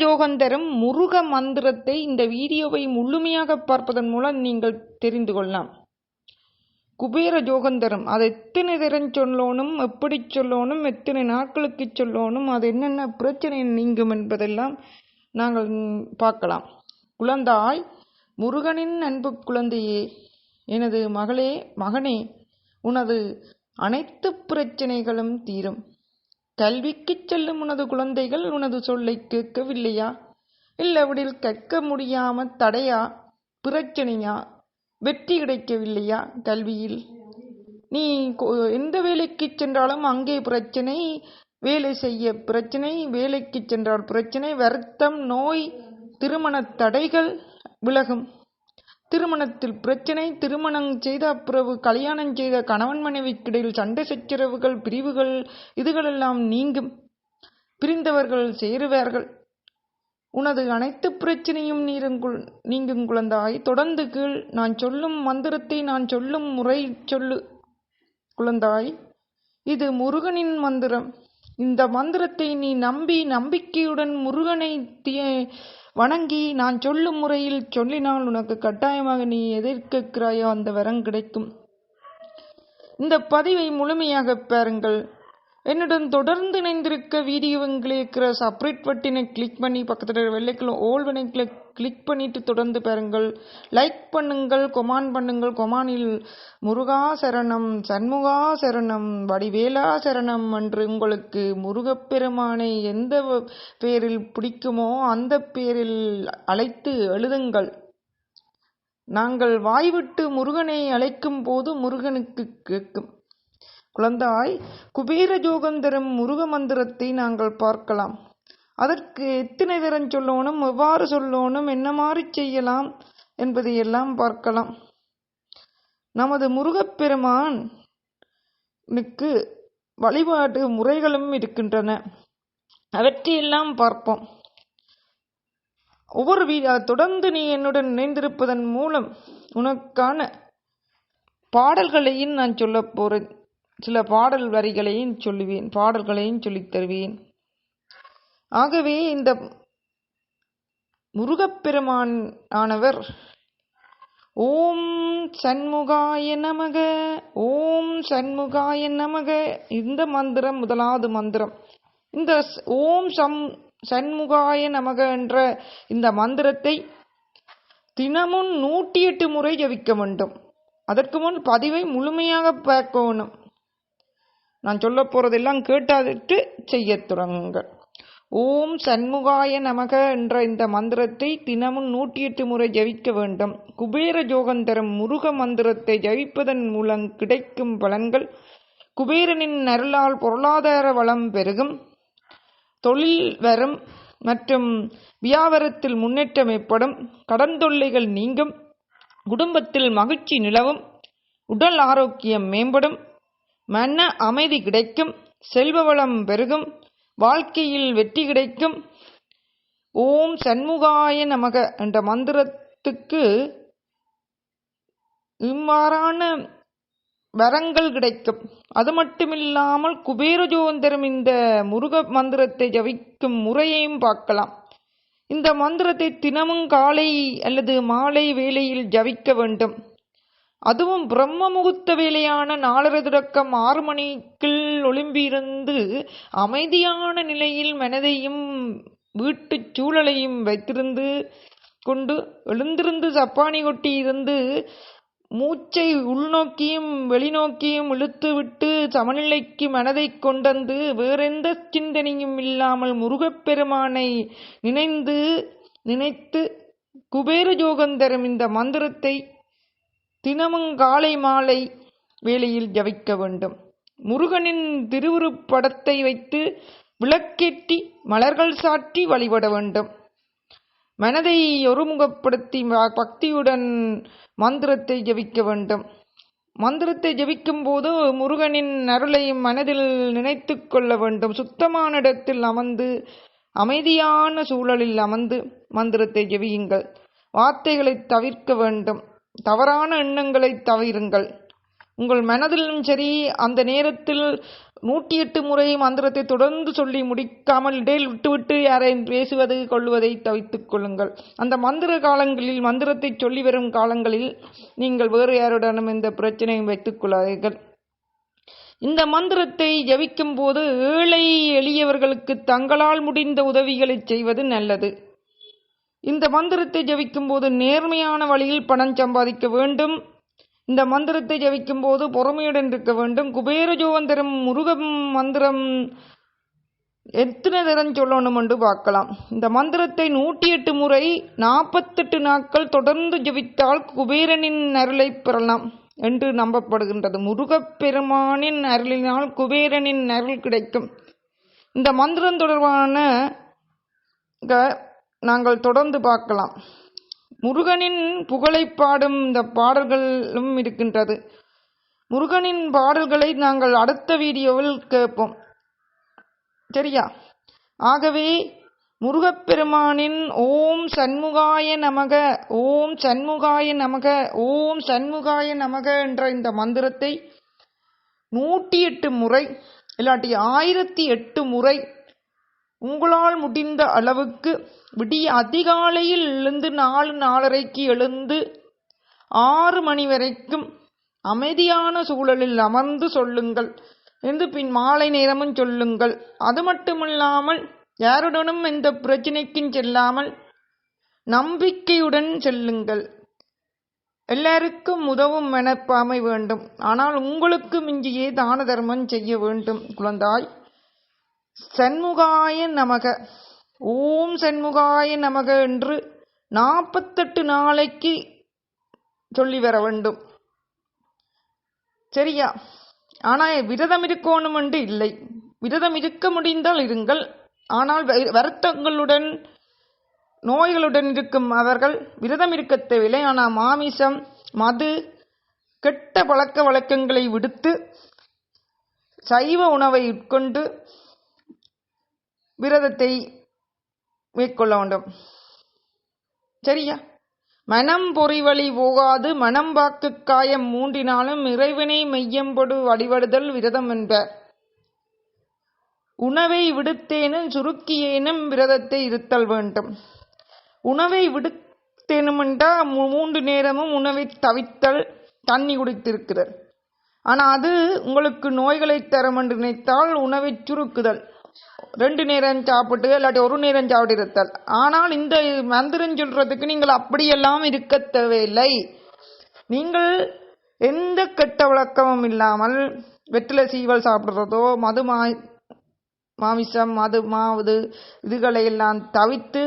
ஜோகந்தரும் முருக மந்திரத்தை இந்த வீடியோவை முழுமையாக பார்ப்பதன் மூலம் நீங்கள் தெரிந்து கொள்ளலாம். குபேர ஜோகந்தரும் அது எத்தனை திறன் சொல்லணும் எப்படி சொல்லணும் எத்தனை நாட்களுக்கு சொல்லணும் அது என்னென்ன பிரச்சனை நீங்கும் என்பதெல்லாம் நாங்கள் பார்க்கலாம். குழந்தாய் முருகனின் அன்பு குழந்தையே எனது மகளே மகனே உனது அனைத்து பிரச்சனைகளும் தீரும். கல்விக்குச் செல்லும் உனது குழந்தைகள் உனது சொல்லை கேட்கவில்லையா? இல்லவிடில் கேட்க முடியாம தடையா? பிரச்சனையா? வெற்றி கிடைக்கவில்லையா கல்வியில்? நீ எந்த வேலைக்கு சென்றாலும் அங்கே பிரச்சனை வேலை செய்ய பிரச்சனை வேலைக்கு சென்றால் பிரச்சனை வருத்தம் நோய் திருமண தடைகள் விலகும் திருமணத்தில் பிரச்சனை திருமணம் செய்த பிறகு கல்யாணம் செய்த கணவன் மனைவிக்கிடையில் சண்டை சச்சரவுகள் பிரிவுகள் இதுகளெல்லாம் நீங்கும். பிரிந்தவர்கள் சேருவார்கள். உனது அனைத்து பிரச்சனையும் நீருங்குள் நீங்கும் குழந்தாய். தொடர்ந்து கீழ் நான் சொல்லும் மந்திரத்தை நான் சொல்லும் முறை சொல்லு குழந்தாய். இது முருகனின் மந்திரம். இந்த மந்திரத்தை நீ நம்பி நம்பிக்கையுடன் முருகனை வணங்கி நான் சொல்லும் முறையில் சொல்லினால் உனக்கு கட்டாயமாக நீ எதிர்க்கிறாயோ அந்த வரம் கிடைக்கும். இந்த பதிவை முழுமையாக பாருங்கள். என்னுடன் தொடர்ந்து இணைந்திருக்க வீடியோவில் இருக்கிற சப்ரேட் பட்டினை கிளிக் பண்ணி பக்கத்தில் வெள்ளைக்குள்ள ஓல் வனைக்கில் கிளிக் கிளிக் பண்ணிட்டு தொடர்ந்து பாருங்கள். லைக் பண்ணுங்கள் கொமான் பண்ணுங்கள். கொமானில் முருகா சரணம் சண்முகா சரணம் வடிவேலா சரணம் என்று உங்களுக்கு முருகப்பெருமானை எந்த பேரில் பிடிக்குமோ அந்த பேரில் அழைத்து எழுதுங்கள். நாங்கள் வாய்விட்டு முருகனை அழைக்கும் போது முருகனுக்கு கேட்கும். குழந்தாய் குபேர ஜோகந்தரம் முருக மந்திரத்தை நாங்கள் பார்க்கலாம். அதற்கு எத்தனை தரம் சொல்லணும் எவ்வாறு சொல்லணும் என்ன மாதிரி செய்யலாம் என்பதை எல்லாம் பார்க்கலாம். நமது முருகப்பெருமானுக்கு வழிபாட்டு முறைகளும் இருக்கின்றன. அவற்றையெல்லாம் பார்ப்போம். ஒவ்வொரு வீ தொடர்ந்து நீ என்னுடன் இணைந்திருப்பதன் மூலம் உனக்கான பாடல்களையும் நான் சொல்ல போறேன். சில பாடல் வரிகளையும் சொல்லுவேன் பாடல்களையும் சொல்லித் தருவேன். ஆகவே இந்த முருகப்பெருமான் ஆனவர் ஓம் சண்முகாய நமக ஓம் சண்முகாய நமக இந்த மந்திரம் முதலாவது மந்திரம். இந்த ஓம் சம் சண்முகாய நமக என்ற இந்த மந்திரத்தை தினமும் நூற்றி எட்டு முறை ஜபிக்க வேண்டும். அதற்கு முன் பதிவை முழுமையாக பார்க்கணும். நான் சொல்ல போறதெல்லாம் கேட்டாதிட்டு செய்ய தொடங்குங்கள். ஓம் சண்முகாய நமக என்ற இந்த மந்திரத்தை தினமும் நூற்றி எட்டு முறை ஜபிக்க வேண்டும். குபேர ஜோகந்தரம் முருக மந்திரத்தை ஜபிப்பதன் மூலம் கிடைக்கும் பலன்கள் குபேரனின் அருளால் பொருளாதார வளம் பெருகும். தொழில் வரும் மற்றும் வியாபாரத்தில் முன்னேற்றம் ஏற்படும். கடன் தொல்லைகள் நீங்கும். குடும்பத்தில் மகிழ்ச்சி நிலவும். உடல் ஆரோக்கியம் மேம்படும். மன அமைதி கிடைக்கும். செல்வ வளம் பெருகும். வாழ்க்கையில் வெற்றி கிடைக்கும். ஓம் சண்முகாய நமக என்ற மந்திரத்துக்கு இவ்வாறான வரங்கள் கிடைக்கும். அது மட்டுமில்லாமல் குபேரஜோந்தரம் இந்த முருக மந்திரத்தை ஜபிக்கும் முறையையும் பார்க்கலாம். இந்த மந்திரத்தை தினமும் காலை அல்லது மாலை வேளையில் ஜபிக்க வேண்டும். அதுவும் பிரம்ம முகூர்த்த வேலையான நாலரை தொடக்கம் ஆறு மணிக்குள் ஒளிம்பியிருந்து அமைதியான நிலையில் மனதையும் வீட்டு சூழலையும் வைத்திருந்து கொண்டு எழுந்திருந்து சப்பானி கொட்டி இருந்து மூச்சை உள்நோக்கியும் வெளிநோக்கியும் இழுத்துவிட்டு சமநிலைக்கு மனதை கொண்டந்து வேறெந்த சிந்தனையும் இல்லாமல் முருகப்பெருமானை நினைந்து நினைத்து குபேர ஜோகந்தரம் இந்த மந்திரத்தை தினமும் காலை மாலை வேளையில் ஜபிக்க வேண்டும். முருகனின் திருவுருப்படத்தை வைத்து விளக்கேற்றி மலர்கள் சாற்றி வழிபட வேண்டும். மனதை ஒருமுகப்படுத்தி பக்தியுடன் மந்திரத்தை ஜபிக்க வேண்டும். மந்திரத்தை ஜபிக்கும் போது முருகனின் அருளை மனதில் நினைத்து கொள்ள வேண்டும். சுத்தமான இடத்தில் அமர்ந்து அமைதியான சூழலில் அமர்ந்து மந்திரத்தை ஜபியுங்கள். வார்த்தைகளை தவிர்க்க வேண்டும். தவறான எண்ணங்களை தவிருங்கள். உங்கள் மனதிலும் சரி அந்த நேரத்தில் நூற்றி எட்டு முறை மந்திரத்தை தொடர்ந்து சொல்லி முடிக்காமல் இடையில் விட்டுவிட்டு யாரையும் பேசுவது கொள்வதை தவித்துக் கொள்ளுங்கள். அந்த மந்திர காலங்களில் மந்திரத்தை சொல்லி வரும் காலங்களில் நீங்கள் வேறு யாருடனும் இந்த பிரச்சனையும் வைத்துக் கொள்ளாதீர்கள். இந்த மந்திரத்தை ஜபிக்கும் போது ஏழை எளியவர்களுக்கு தங்களால் முடிந்த உதவிகளை செய்வது நல்லது. இந்த மந்திரத்தை ஜபிக்கும் போது நேர்மையான வழியில் பணம் சம்பாதிக்க வேண்டும். இந்த மந்திரத்தை ஜபிக்கும் போது பொறுமையுடன் இருக்க வேண்டும். குபேர ஜோவந்தரம் முருகம் மந்திரம் எத்தனை தரம் சொல்லணும் என்று பார்க்கலாம். இந்த மந்திரத்தை நூற்றி எட்டு முறை நாற்பத்தெட்டு நாட்கள் தொடர்ந்து ஜபித்தால் குபேரனின் அருளை பெறலாம் என்று நம்பப்படுகின்றது. முருகப்பெருமானின் அருளினால் குபேரனின் அருள் கிடைக்கும். இந்த மந்திரம் தொடர்பான க- நாங்கள் தொடர்ந்து பார்க்கலாம். முருகனின் புகழை பாடும் இந்த பாடல்களும் இருக்கின்றது. முருகனின் பாடல்களை நாங்கள் அடுத்த வீடியோவில் கேட்போம். சரியா? ஆகவே முருகப்பெருமானின் ஓம் சண்முகாய நமக ஓம் சண்முகாய நமக ஓம் சண்முகாய நமக என்ற இந்த மந்திரத்தை நூற்றி எட்டு முறை இல்லாட்டி ஆயிரத்தி எட்டு முறை உங்களால் முடிந்த அளவுக்கு விடிய அதிகாலையில் எழுந்து நாலு நாலரைக்கு எழுந்து ஆறு மணி வரைக்கும் அமைதியான சூழலில் அமர்ந்து சொல்லுங்கள். என்று பின் மாலை நேரமும் சொல்லுங்கள். அது மட்டுமில்லாமல் யாருடனும் எந்த பிரச்சனைக்கும் செல்லாமல் நம்பிக்கையுடன் செல்லுங்கள். எல்லாருக்கும் உதவும் மனப்பாமை வேண்டும். ஆனால் உங்களுக்கு மிஞ்சியே தான தர்மம் செய்ய வேண்டும். குழந்தாய் சண்முகாய நமக. ஓம் சண்முகாய நமக என்று நாற்பத்தெட்டு நாளைக்கு சொல்லி வர வேண்டும். சரியா? ஆனால் விரதம் இருக்கணும் என்று இல்லை. விரதம் இருக்க முடிந்தால் இருங்கள். ஆனால் வ- வருத்தங்களுடன் நோய்களுடன் இருக்கும் அவர்கள் விரதம் இருக்க தேவையில்லை ஆனால் மாமிசம் மது கெட்ட பழக்க வழக்கங்களை விடுத்து சைவ உணவை உட்கொண்டு விரதத்தை மேற்கொள்ள வேண்டும் சரியா? மனம் பொறிவழி போகாது மனம் வாக்கு காயம் மூன்றினாலும் இறைவனை மையம்படு வழிபடுதல் விரதம் என்பர் உணவை விடுத்தேனும் சுருக்கியேனும் விரதத்தை இருத்தல் வேண்டும். உணவை விடுத்தேனுமெண்டா மூ- மூன்று நேரமும் உணவை தவித்தல் தண்ணி குடித்திருக்கிறார் ஆனால் அது உங்களுக்கு நோய்களை தரும் என்று நினைத்தால் உணவை சுருக்குதல். ரெண்டு நேரம் சாப்பிட்டு இல்லாட்டி ஒரு நேரம் சாப்பிட்டு இருத்தல் ஆனால் இந்த மந்திரம் சொல்றதுக்கு நீங்கள் அப்படியெல்லாம் இருக்க தேவையில்லை நீங்கள் எந்த கெட்ட வழக்கமும் இல்லாமல் வெற்றிலை சீவல் சாப்பிட்றதோ மது மா மாமிசம் மது மாவது இதுகளை எல்லாம் தவித்து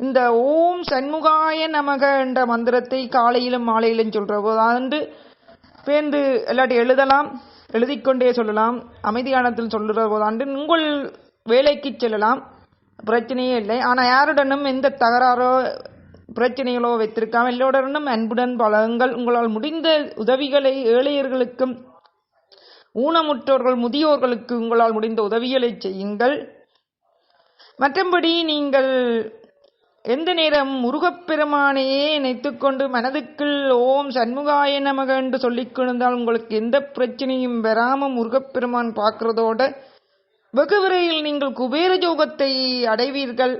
இந்த ஓம் சண்முகாய நமக என்ற மந்திரத்தை காலையிலும் மாலையிலும் சொல்கிற போது அன்று பேர்ந்து இல்லாட்டி எழுதலாம். எழுதிக்கொண்டே சொல்லலாம். அமைதியானத்தில் சொல்லுற போதாண்டு உங்கள் வேலைக்கு செல்லலாம். பிரச்சனையே இல்லை. ஆனால் யாருடனும் எந்த தகராறோ பிரச்சனைகளோ வைத்திருக்காம எல்லோருடனும் அன்புடன் பழகுங்கள். உங்களால் முடிந்த உதவிகளை ஏழையர்களுக்கும் ஊனமுற்றோர்கள் முதியோர்களுக்கு உங்களால் முடிந்த உதவிகளை செய்யுங்கள். மற்றபடி நீங்கள் எந்த நேரம் முருகப்பெருமானையே நினைத்துக்கொண்டு மனதுக்குள் ஓம் சண்முகாய நமக என்று சொல்லிக் கொண்டால் உங்களுக்கு எந்த பிரச்சனையும் வராம முருகப்பெருமான் பார்க்கறதோட வெகு விரைவில் நீங்கள் குபேர ஜோகத்தை அடைவீர்கள்.